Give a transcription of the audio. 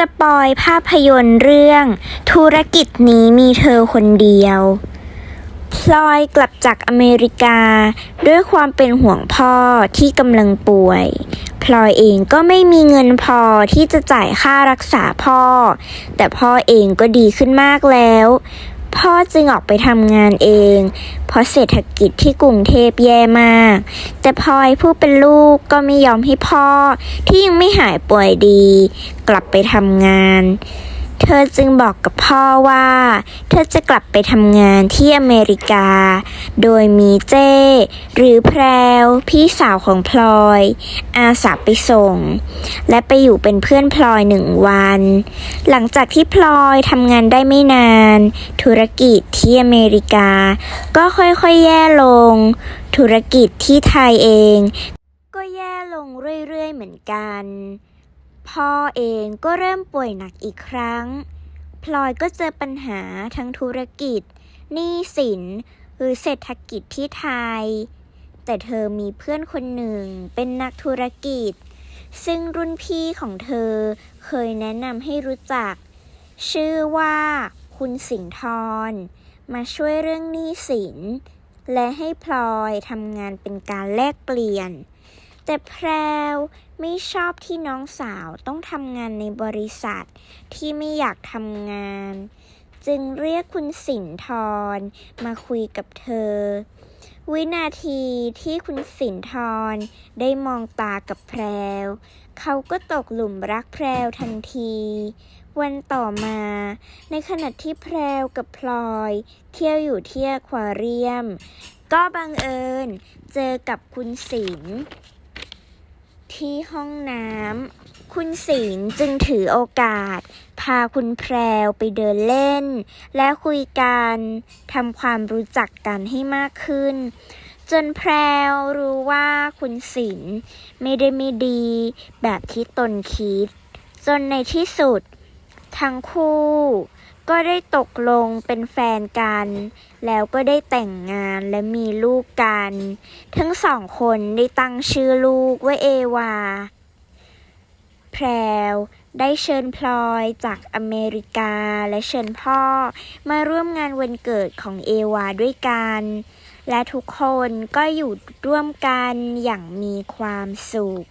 สปอยภาพยนตร์เรื่อง ธุรกิจนี้มีเธอคนเดียวพลอยกลับจากอเมริกา ด้วยความเป็นห่วงพ่อที่กำลังป่วยพลอยเองก็ไม่มีเงินพอที่จะจ่ายค่ารักษาพ่อ แต่พ่อเองก็ดีขึ้นมากแล้ว พ่อจึงออกไปทำงานเอง เพราะเศรษฐกิจที่กรุงเทพแย่มาก แต่พลอยผู้เป็นลูกก็ไม่ยอมให้พ่อที่ยังไม่หายป่วยดี กลับไปทำงาน เธอจึงบอกกับพ่อว่า เธอจะกลับไปทำงานที่อเมริกา โดยมีเจ้ หรือแพรว พี่สาวของพลอย อาสาไปส่ง และไปอยู่เป็นเพื่อนพลอยหนึ่งวัน หลังจากที่พลอยทำงานได้ไม่นาน ธุรกิจที่อเมริกา ก็ค่อยๆแย่ลง ธุรกิจที่ไทยเอง ก็แย่ลงเรื่อยๆเหมือนกัน พ่อเองก็เริ่มป่วยหนักอีกครั้ง พลอยก็เจอปัญหาทั้งธุรกิจหนี้สิน หรือเศรษฐกิจที่ไทย แต่เธอมีเพื่อนคนหนึ่งเป็นนักธุรกิจ ซึ่งรุ่นพี่ของเธอเคยแนะนำให้รู้จัก ชื่อว่าคุณสิงห์ทรมาช่วยเรื่องหนี้สิน และให้พลอยทำงานเป็นการแลกเปลี่ยน แต่แพรวไม่ชอบที่น้องสาวต้องทำงานในบริษัทที่ไม่อยากทำงาน จึงเรียกคุณสินทรมาคุยกับเธอ วินาทีที่คุณสินทรได้มองตากับแพรว เขาก็ตกหลุมรักแพรวทันที วันต่อมา ในขณะที่แพรวกับพลอย เที่ยวอยู่ที่อควาเรียม ก็บังเอิญเจอกับคุณสิงห์ ที่ห้องน้ำ คุณศิลจึงถือโอกาส พาคุณแพรวไปเดินเล่น และคุยกันทำความรู้จักกันให้มากขึ้น จนแพรวรู้ว่าคุณศิลไม่ได้ไม่ดี แบบที่ตนคิด จนในที่สุด ทั้งคู่ก็ได้ตกลงเป็นแฟนกัน แล้วก็ได้แต่งงานและมีลูกกัน ทั้งสองคนได้ตั้งชื่อลูกว่าเอวา แพรวได้เชิญพลอยจากอเมริกาและเชิญพ่อมาร่วมงานวันเกิดของเอวาด้วยกัน และทุกคนก็อยู่ร่วมกันอย่างมีความสุข